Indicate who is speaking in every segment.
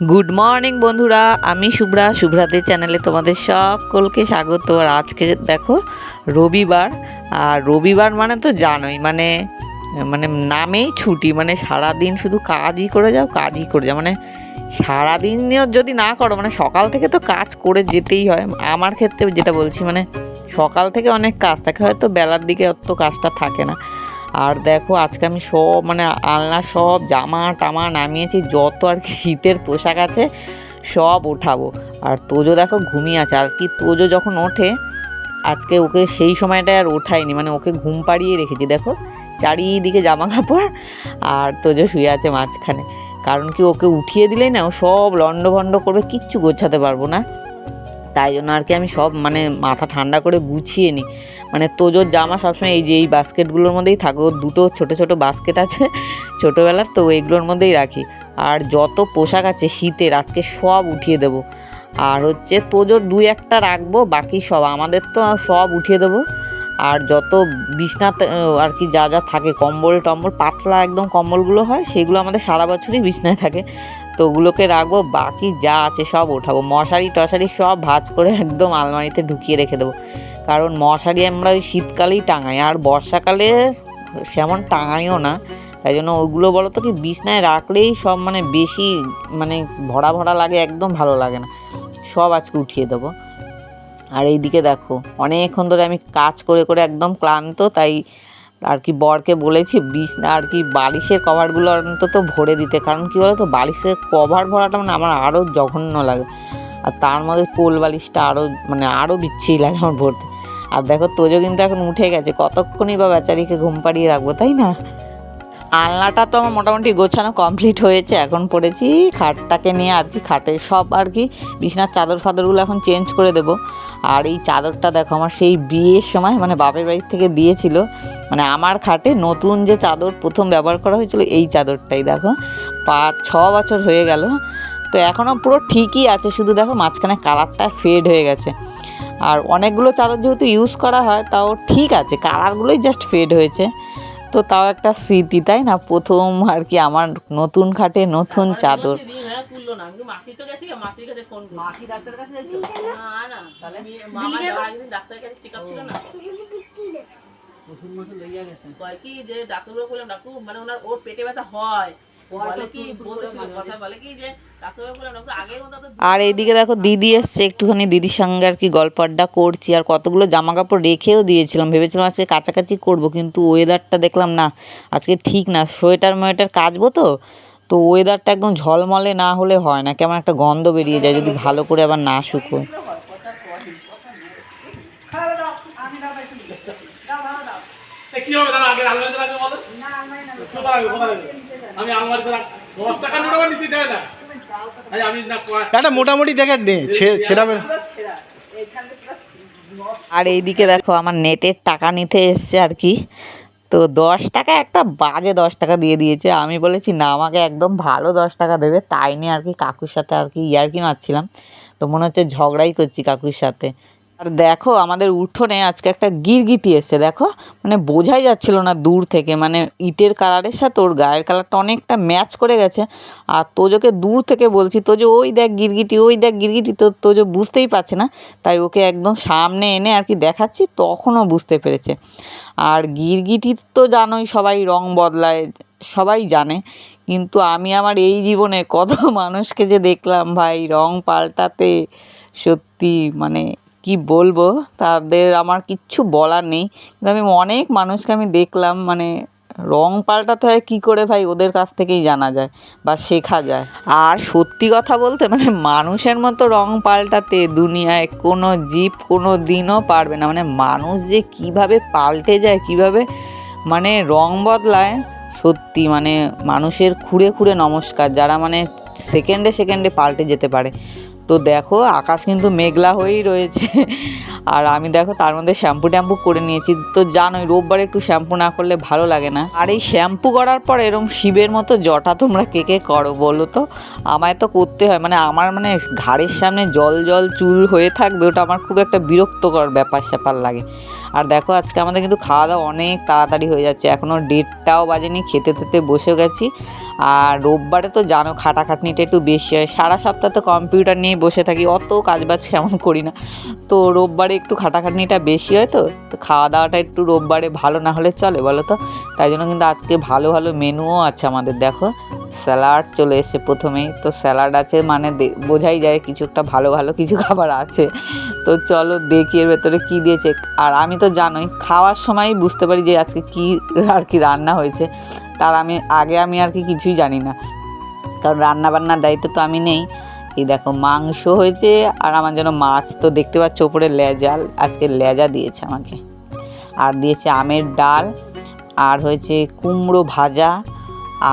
Speaker 1: Good morning বন্ধুরা। আমি শুভ্রা। শুভ্রাদের চ্যানেলে তোমাদের সকলকে স্বাগত। আর আজকে দেখো, রবিবার। আর রবিবার মানে তো জানোই মানে মানে নামেই ছুটি মানে সারাদিন শুধু কাজই করে যাও, কাজই করে যাও। মানে সারাদিন যদি না করো মানে সকাল থেকে তো কাজ করে যেতেই হয়। আমার ক্ষেত্রে যেটা বলছি মানে সকাল থেকে অনেক কাজ থাকে, হয়তো বেলার দিকে অত কাজটা থাকে না। আর দেখো, আজকে আমি সব মানে আলনা সব, জামা টামা নামিয়েছি, যত আর কি শীতের পোশাক আছে, সব ওঠাবো আর তোজো দেখো ঘুমিয়ে আছে, আর কি তোজো যখন ওঠে, আজকে ওকে সেই সময়টায় আর ওঠায়নি মানে ওকে ঘুম পাড়িয়ে রেখেছি, দেখো, চারিদিকে জামা কাপড় আর তোজো শুয়ে আছে মাঝখানে। কারণ কি ওকে উঠিয়ে দিলেই না, ও সব লন্ড ভন্ড করবে, কিচ্ছু গোছাতে পারব না। তাই জন্য আর কি আমি সব মানে মাথা ঠান্ডা করে গুছিয়ে নিই। মানে তোজোর জামা সবসময় এই যে, এই বাস্কেটগুলোর মধ্যেই থাকে। দুটো ছোট ছোট বাস্কেট আছে ছোটোবেলার, তো এইগুলোর মধ্যেই রাখি। আর যত পোশাক আছে শীতের, আজকে সব উঠিয়ে দেবো। আর হচ্ছে তোজোর দুই একটা রাখব, বাকি সব আমাদের তো সব উঠিয়ে দেবো। আর যত বিছনাতে আর কি যা যা থাকে, কম্বল টম্বল, পাতলা একদম কম্বলগুলো হয়, সেগুলো আমাদের সারা বছরই বিছনায় থাকে। তো ওগুলোকে রাখব, বাকি যা আছে সব ওঠাবো। মশারি টশারি সব ভাঁজ করে একদম আলমারিতে ঢুকিয়ে রেখে দেবো। কারণ মশারি আমরা ওই শীতকালেই টাঙাই, আর বর্ষাকালে সেমন টাঙাইও না। তাই জন্য ওইগুলো বলো তো কি, বিছনায় রাখলেই সব মানে বেশি মানে ভরা ভরা লাগে, একদম ভালো লাগে না। সব আজকে উঠিয়ে দেবো। আর এইদিকে দেখো, অনেকক্ষণ ধরে আমি কাজ করে করে একদম ক্লান্ত, তাই আর কি বরকে বলেছি বিছনা আর কি বালিশের কভারগুলো অন্তত ভরে দিতে। কারণ কী বলো তো বালিশের কভার ভরাটা মানে আমার আরও জঘন্য লাগে। আর তার মধ্যে কোল বালিশটা আরও মানে আরও বিচ্ছিরি লাগে আমার ভরতে। আর দেখো তোজো কিন্তু এখন উঠে গেছে, কতক্ষণই বা বেচারিকে ঘুম পাড়িয়ে রাখব, তাই না? আলনাটা তো আমার মোটামুটি গোছানো কমপ্লিট হয়েছে, এখন পড়েছি খাটটাকে নিয়ে আর কি খাটে সব আর কি বিছনার চাদর ফাদরগুলো এখন চেঞ্জ করে দেবো। আর এই চাদরটা দেখো, আমার সেই বিয়ের সময় মানে বাপের বাড়ির থেকে দিয়েছিল। মানে আমার খাটে নতুন যে চাদর প্রথম ব্যবহার করা হয়েছিল, এই চাদরটাই দেখো। পাঁচ, ছ বছর হয়ে গেল। তো এখনও পুরো ঠিকই আছে, শুধু দেখো মাঝখানে কালারটা ফেড হয়ে গেছে। আর অনেকগুলো চাদর যেহেতু ইউজ করা হয়, তাও ঠিক আছে, কালারগুলোই জাস্ট ফেড হয়েছে। তো তাও একটা স্মৃতি তাই না? প্রথম আর কি আমার নতুন খাটে নতুন চাদর।
Speaker 2: হ্যাঁ
Speaker 1: ওষুধ মশুদ লইয়া গেছে
Speaker 2: কয় কি যে ডাক্তারবাবু বললাম ডাক্তার মানে ওনার ওর পেটে ব্যথা হয়। তো
Speaker 1: আর এইদিকে দেখো দিদি এসছে একটুখানি দিদির সঙ্গে আর কি গল্প আড্ডা করছি আর কতগুলো জামা কাপড় রেখেও দিয়েছিলাম ভেবেছিলাম আজকে কাছাকাছি করব কিন্তু ওয়েদারটা দেখলাম না আজকে ঠিক না সোয়েটার মোয়েটার কাচবো তো তো ওয়েদারটা একদম ঝলমলে না হলে হয় না কেমন একটা গন্ধ বেরিয়ে যায় যদি ভালো করে আবার না শুকোয়
Speaker 3: কি হবে দাদা আগে আলমারিতে রাখবে বলো? কোথায় রাখবে কোথায় রাখবে? আমি আলমারিতে রাখ দশ টাকা নিতে চাই না। আরে আমি না
Speaker 4: একটা মোটামুটি দেখে নে ছেঁড়া
Speaker 1: আর এইদিকে দেখো আমার নেটের টাকা নিতে এসছে আর কি। তো দশ টাকা একটা বাজে দশ টাকা দিয়ে দিয়েছে। আমি বলেছি না আমাকে একদম ভালো দশ টাকা দেবে। তাই নিয়ে আর কি কাকুর সাথে আর কি ইয়ার্কি মারছিলাম। তো মনে হচ্ছে ঝগড়াই করছি কাকুর সাথে। আর দেখো, আমাদের উঠোনে আজকে একটা গিরগিটি এসছে, দেখো? মানে বোঝাই যাচ্ছিল না দূর থেকে মানে ইটের কালারের সাথে ওর গায়ের কালারটা অনেকটা ম্যাচ করে গেছে। আর তোজোকে দূর থেকে বলছি, তোজো, ওই দেখ গিরগিটি, ওই দেখ গিরগিটি। তো তোজো বুঝতেই পারছে না, তাই ওকে একদম সামনে এনে আর কি দেখাচ্ছি, তখনও বুঝতে পেরেছে। আর গিরগিটির তো জানোই, সবাই রং বদলায়, সবাই জানে, কিন্তু আমি আমার এই জীবনে কত মানুষকে যে দেখলাম, ভাই, রং পাল্টাতে সত্যি মানে কি বলব? তাদের আমার কিচ্ছু বলার নেই। কিন্তু আমি অনেক মানুষকে আমি দেখলাম মানে রং পাল্টাতে হয় কী করে ভাই? ওদের কাছ থেকেই জানা যায় বা শেখা যায়। আর সত্যি কথা বলতে মানে মানুষের মতো রং পাল্টাতে দুনিয়ায় কোনো জীব কোনো দিনও পারবে না। মানে মানুষ যে কীভাবে পাল্টে যায়, কীভাবে মানে রং বদলায়, সত্যি মানে মানুষের খুঁড়ে খুঁড়ে নমস্কার। যারা মানে সেকেন্ডে সেকেন্ডে পাল্টে যেতে পারে। তো দেখো, আকাশ কিন্তু মেঘলা হয়েই রয়েছে। আর আমি দেখো, তার মধ্যে শ্যাম্পু ট্যাম্পু করে নিয়েছি। তো জানোই, রোববার একটু শ্যাম্পু না করলে ভালো লাগে না। আর এই শ্যাম্পু করার পর এরম শিবের মতো জটা তোমরা কে কে করো বলো তো? আমায় তো করতে হয়। মানে আমার মানে ঘাড়ের সামনে জল জল চুল হয়ে থাকবে, ওটা আমার খুব একটা বিরক্তকর ব্যাপার স্যাপার লাগে। আর দেখো আজকে আমাদের কিন্তু খাওয়া দাওয়া অনেক তাড়াতাড়ি হয়ে যাচ্ছে। এখনও ডেটটাও বাজেনি, খেতে খেতে বসে গেছি। আর রোববারে তো জানো খাটাখাটনিটা একটু বেশি হয়। সারা সপ্তাহ তো কম্পিউটার নিয়ে বসে থাকি, অত কাজবাজ কেমন করি না। তো রোববারে একটু খাটাখাটনিটা বেশি হয় তো তো খাওয়া দাওয়াটা একটু রোববারে ভালো না হলে চলে বলো তো। তাই জন্য কিন্তু আজকে ভালো ভালো মেনুও আছে আমাদের, দেখো। স্যালাড চলে এসছে প্রথমেই। তো স্যালাড আছে মানে বোঝাই যায় কিছু একটা ভালো ভালো কিছু খাবার আছে। তো চলো দেখি এর ভেতরে কী দিয়েছে। আর আমি তো জানোই, খাওয়ার সময় বুঝতে পারি যে আজকে কী আর কি রান্না হয়েছে। তার আমি, আগে আমি আর কি কিছুই জানি না। কারণ রান্না বান্নার দায়িত্ব তো আমি নেই। এই দেখো, মাংস হয়েছে আর আমার যেন মাছ। তো দেখতে পাচ্ছ ওপরে লেজা আজকে লেজা দিয়েছে আমাকে। আর দিয়েছে আমের ডাল, আর হয়েছে কুমড়ো ভাজা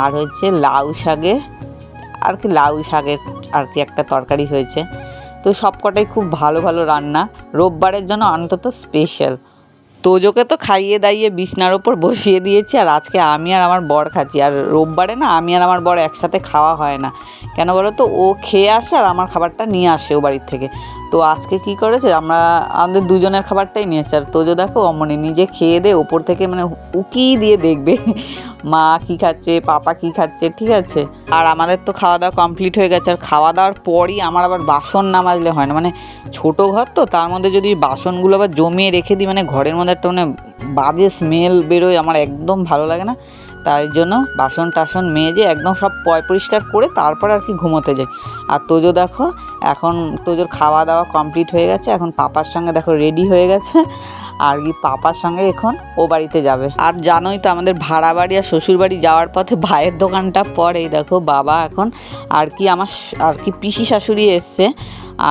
Speaker 1: আর হচ্ছে লাউ শাকের, আর কি লাউ শাকের আর কি একটা তরকারি হয়েছে। তো সবকটাই খুব ভালো ভালো রান্না। রোববারের জন্য অন্তত স্পেশাল তোজোকে তো খাইয়ে দাইয়ে বিছনার ওপর বসিয়ে দিয়েছি, আর আজকে আমি আর আমার বর খাচ্ছি। আর রোববারে না আমি আর আমার বর একসাথে খাওয়া হয় না। কেন বলো তো? ও খেয়ে আসে আর আমার খাবারটা নিয়ে আসে ও বাড়ির থেকে। তো আজকে কি করেছে? আমরা, আমাদের দুজনের খাবারটাই নিয়ে এসেছে। আর তোজো দেখো, অমনি নিজে খেয়ে দে, ওপর থেকে মানে উকি দিয়ে দেখবে। মা কি খাচ্ছে, পাপা কি খাচ্ছে, ঠিক আছে? আর আমাদের তো খাওয়া দাওয়া কমপ্লিট হয়ে গেছে। আর খাওয়া দাওয়ার পরই আমার আবার বাসন না মাজলে হয় না। মানে ছোট ঘর তো, তার মধ্যে যদি বাসনগুলো আবার জমিয়ে রেখে দিই মানে ঘরের মধ্যে একটা মানে বাজে স্মেল বেরোয়, আমার একদম ভালো লাগে না। তাই জন্য বাসন টাসন মেজে একদম সব পয় পরিষ্কার করে তারপর আর কি ঘুমোতে যাই। আর তোজো দেখো, এখন তোজোর খাওয়া দাওয়া কমপ্লিট হয়ে গেছে। এখন পাপার সঙ্গে দেখো রেডি হয়ে গেছে। আর কি পাপার সঙ্গে এখন ও বাড়িতে যাবে। আর জানোই তো আমাদের ভাড়া বাড়ি আর শ্বশুর বাড়ি যাওয়ার পথে ভাইয়ের দোকানটা পরেই দেখো বাবা এখন আর কি আমার আর কি পিসি শাশুড়ি এসছে,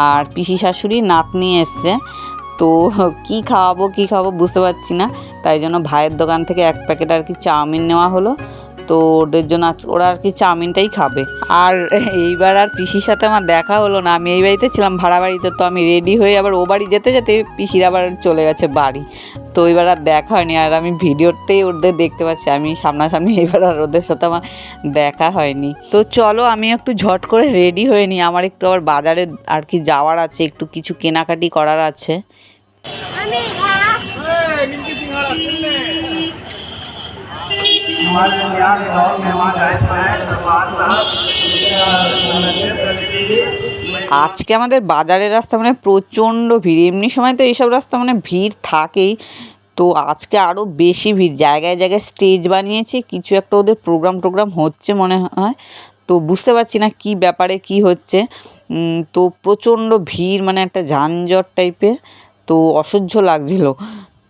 Speaker 1: আর পিসি শাশুড়ি নাতনি এসছে। তো কি খাওয়াবো কি খাওয়াবো বুঝতে পারছি না। তাই জন্য ভাইয়ের দোকান থেকে এক প্যাকেট আর কি চাউমিন নেওয়া হলো। তো ওদের জন্য আজ ওরা আর কি চাউমিনটাই খাবে। আর এইবার আর পিসির সাথে আমার দেখা হলো না। আমি এই বাড়িতে ছিলাম ভাড়া বাড়িতে তো আমি রেডি হয়ে আবার ও বাড়ি যেতে যেতে পিসির আবার চলে গেছে বাড়ি। তো এবার আর দেখা হয়নি। আর আমি ভিডিওতেই ওদের দেখতে পাচ্ছি। আমি সামনাসামনি এবার আর ওদের সাথে আমার দেখা হয়নি। তো চলো আমি একটু ঝট করে রেডি হয়ে নিই। আমার একটু আবার বাজারে আর কি যাওয়ার আছে। একটু কিছু কেনাকাটি করার আছে। আজকে আমাদের বাজারের রাস্তা মানে প্রচণ্ড ভিড়। এমনি সময় তো এইসব রাস্তা মানে ভিড় থাকেই। তো আজকে আরও বেশি ভিড়। জায়গায় জায়গায় স্টেজ বানিয়েছে, কিছু একটা ওদের প্রোগ্রাম টোগ্রাম হচ্ছে মনে হয়। তো বুঝতে পারছি না কি ব্যাপারে কি হচ্ছে। তো প্রচণ্ড ভিড় মানে একটা যানজট টাইপের তো অসহ্য লাগছিল।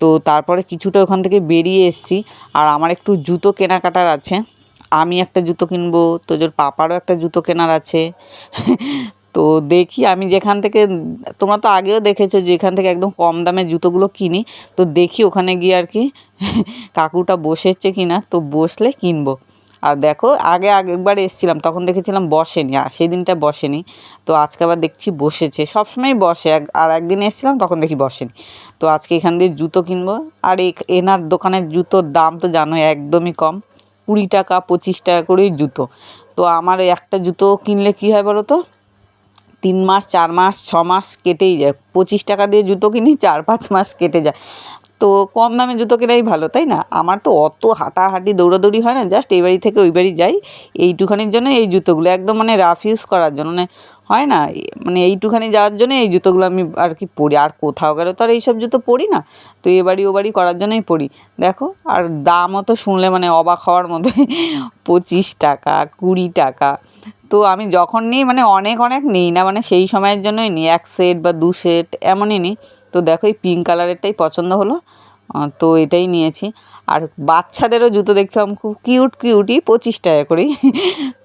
Speaker 1: তো তারপরে কিছুটা ওখান থেকে বেরিয়ে এসেছি। আর আমার একটু জুতো কেনাকাটার আছে। আমি একটা জুতো কিনবো, তোজোর পাপারও একটা জুতো কেনার আছে। তো দেখি আমি যেখান থেকে, তোমরা তো আগেও দেখেছ যেখান থেকে একদম কম দামে জুতোগুলো কিনি। তো দেখি ওখানে গিয়ে আর কি, কাকুটা বসেছে কি না তো বসলে কিনবো। আর দেখো, আগে আগেকবার এসেছিলাম, তখন দেখেছিলাম বসেনি, আর সেই দিনটা বসেনি। তো আজকে আবার দেখছি বসেছে সবসময় বসে। আর একদিন এসেছিলাম, তখন দেখি বসেনি। তো আজকে এখান দিয়ে জুতো কিনবো। আর এনার দোকানের জুতোর দাম তো জানো একদমই কম। কুড়ি টাকা, পঁচিশ টাকা করেই জুতো। তো আমার একটা জুতো কিনলে কী হয় বলো তো? তিন মাস, চার মাস, ছ মাস কেটেই যায়। পঁচিশ টাকা দিয়ে জুতো কিনি, চার পাঁচ মাস কেটে যায়। তো কম দামে জুতো কেনাই ভালো, তাই না? আমার তো অত হাঁটাহাঁটি, দৌড়াদৌড়ি হয় না, জাস্ট এই বাড়ি থেকে ওই বাড়ি যাই। এইটুখানির জন্য এই জুতোগুলো একদম মানে রাফ ইউজ করার জন্য মানে হয় না? মানে এইটুখানি যাওয়ার জন্য এই জুতোগুলো আমি আর কি পরি, আর কোথাও গেলে তো আর এইসব জুতো পরি না। তো এ বাড়ি ও বাড়ি করার জন্যই পরি। দেখো, আর দামও তো শুনলে মানে অবাক হওয়ার মতো পঁচিশ টাকা, কুড়ি টাকা। তো আমি যখন নিই মানে অনেক অনেক নিই না মানে সেই সময়ের জন্যই নিই। এক সেট বা দু সেট এমনই নিই। দেখো এই পিঙ্ক কালারেরটাই পছন্দ হলো। তো এটাই নিয়েছি। আর বাচ্চাদেরও জুতো দেখলাম খুব কিউট কিউটই পঁচিশ টাকা করেই।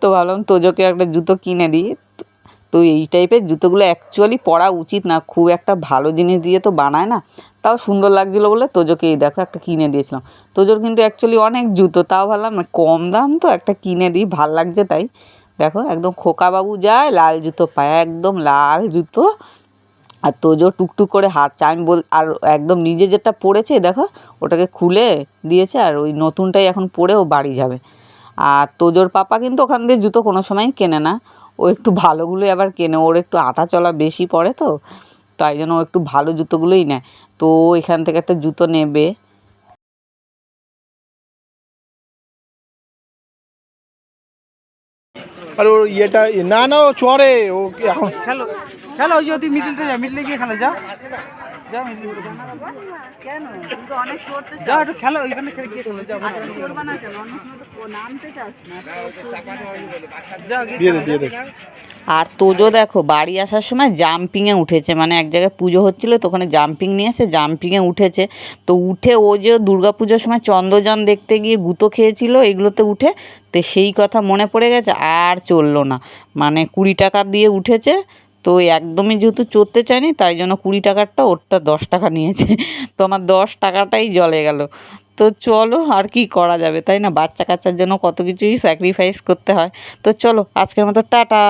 Speaker 1: তো ভাবলাম তোজোকে একটা জুতো কিনে দিই। তো- তো এই টাইপের জুতোগুলো অ্যাকচুয়ালি পরা উচিত না, খুব একটা ভালো জিনিস দিয়ে তো বানায় না। তাও সুন্দর লাগছিল বলে তোজোকে এই দেখো একটা কিনে দিয়েছিলাম। তোজোর কিন্তু অ্যাকচুয়ালি অনেক জুতো, তাও ভাবলাম কম দাম তো একটা কিনে দিই, ভালো লাগছে তাই। দেখো একদম খোকাবাবু যায়, লাল জুতো পায়, একদম লাল জুতো। আর তোজো টুকটুক করে হাঁটছে আমি বল আর একদম নিজে যেটা পড়েছে, দেখো, ওটাকে খুলে দিয়েছে আর ওই নতুনটাই এখন পরে ও বাড়ি যাবে। আর তোজোর পাপা কিন্তু ওখান দিয়ে জুতো কোনো সময় কেনে না। ও একটু ভালোগুলো আবার কেনে। ওর একটু আটা চলা বেশি পড়ে তো, তাই জন্য ও একটু ভালো জুতোগুলোই নেয়। তো ও এখান থেকে একটা জুতো নেবে।
Speaker 4: আর ওর ইয়েটা না না ও চড়ে ও এখন?
Speaker 5: খেলো খেলো ওই যদি মিডিলতে যা মিডিলে গিয়ে খেলো যা। একটু খেলো ওইখানে খেলে গিয়ে খেলো
Speaker 4: দিয়ে দে দিয়ে দে।
Speaker 1: আর তোজো দেখো বাড়ি আসার সময় জাম্পিংয়ে উঠেছে মানে এক জায়গায় পুজো হচ্ছিল তো ওখানে জাম্পিং নিয়ে এসে জাম্পিংয়ে উঠেছে। তো উঠে ও যে দুর্গা পুজোর সময় চন্দ্রযান দেখতে গিয়ে গুঁতো খেয়েছিল এগুলোতে উঠে তো সেই কথা মনে পড়ে গেছে। আর চলল না। মানে কুড়ি টাকা দিয়ে উঠেছে, তো একদমই যেহেতু চড়তে চায়নি, তাই জন্য কুড়ি টাকারটা ওরটা দশ টাকা নিয়েছে। তো আমার দশ টাকাটাই জলে গেল। তো চলো আর কি করা যাবে, তাই না? বাচ্চা কাচ্চার জন্য কত কিছুই স্যাক্রিফাইস করতে হয়। তো চলো, আজকের মতো টাটা।